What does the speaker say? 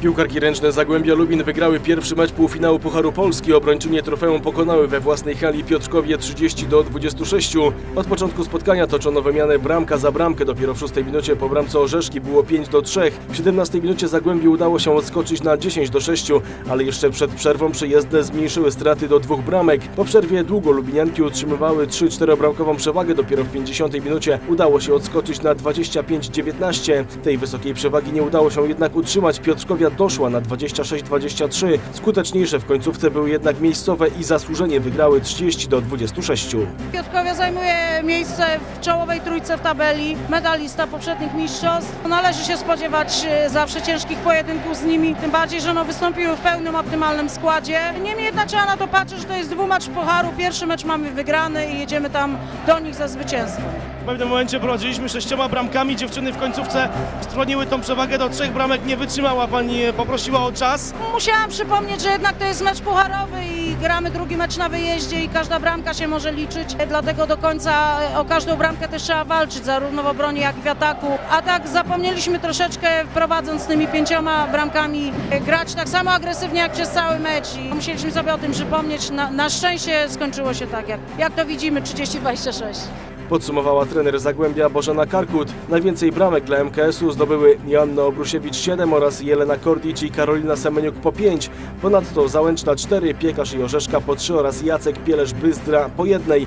Piłkarki ręczne Zagłębia Lubin wygrały pierwszy mecz półfinału Pucharu Polski. Obrończynie trofeum pokonały we własnej hali Piotrkowie 30 do 26. Od początku spotkania toczono wymianę bramka za bramkę. Dopiero w 6 minucie po bramce Orzeszki było 5 do 3. W 17 minucie Zagłębiu udało się odskoczyć na 10 do 6, ale jeszcze przed przerwą przyjezdne zmniejszyły straty do dwóch bramek. Po przerwie długo Lubinianki utrzymywały 3-4 bramkową przewagę. Dopiero w 50 minucie udało się odskoczyć na 25-19. Tej wysokiej przewagi nie udało się jednak utrzymać. Doszła na 26-23. Skuteczniejsze w końcówce były jednak miejscowe i zasłużenie wygrały 30 do 26. Piotrkowie zajmuje miejsce w czołowej trójce w tabeli, medalista poprzednich mistrzostw. Należy się spodziewać e, zawsze ciężkich pojedynków z nimi, tym bardziej, że no wystąpiły w pełnym optymalnym składzie. Niemniej jednak trzeba na to patrzeć, że to jest dwumecz pucharu, pierwszy mecz mamy wygrany i jedziemy tam do nich ze zwycięstwem. W pewnym momencie prowadziliśmy sześcioma bramkami, dziewczyny w końcówce stroniły tą przewagę do trzech bramek, nie wytrzymała pani, e, poprosiła o czas. Musiałam przypomnieć, że jednak to jest mecz pucharowy i gramy drugi mecz na wyjeździe i każda bramka się może liczyć, dlatego do końca o każdą bramkę też trzeba walczyć, zarówno w obronie, jak i w ataku. A tak zapomnieliśmy troszeczkę, prowadząc tymi pięcioma bramkami, grać tak samo agresywnie jak przez cały mecz i musieliśmy sobie o tym przypomnieć. Na, na szczęście skończyło się tak, jak, jak to widzimy, 30-26. Podsumowała trener Zagłębia Bożena Karkut. Najwięcej bramek dla MKS-u zdobyły Joanna Obrusiewicz 7 oraz Jelena Kordic i Karolina Semeniuk po 5. Ponadto Załęczna 4, Piekarz i Orzeszka po 3 oraz Jacek Pielesz-Byzdra po jednej.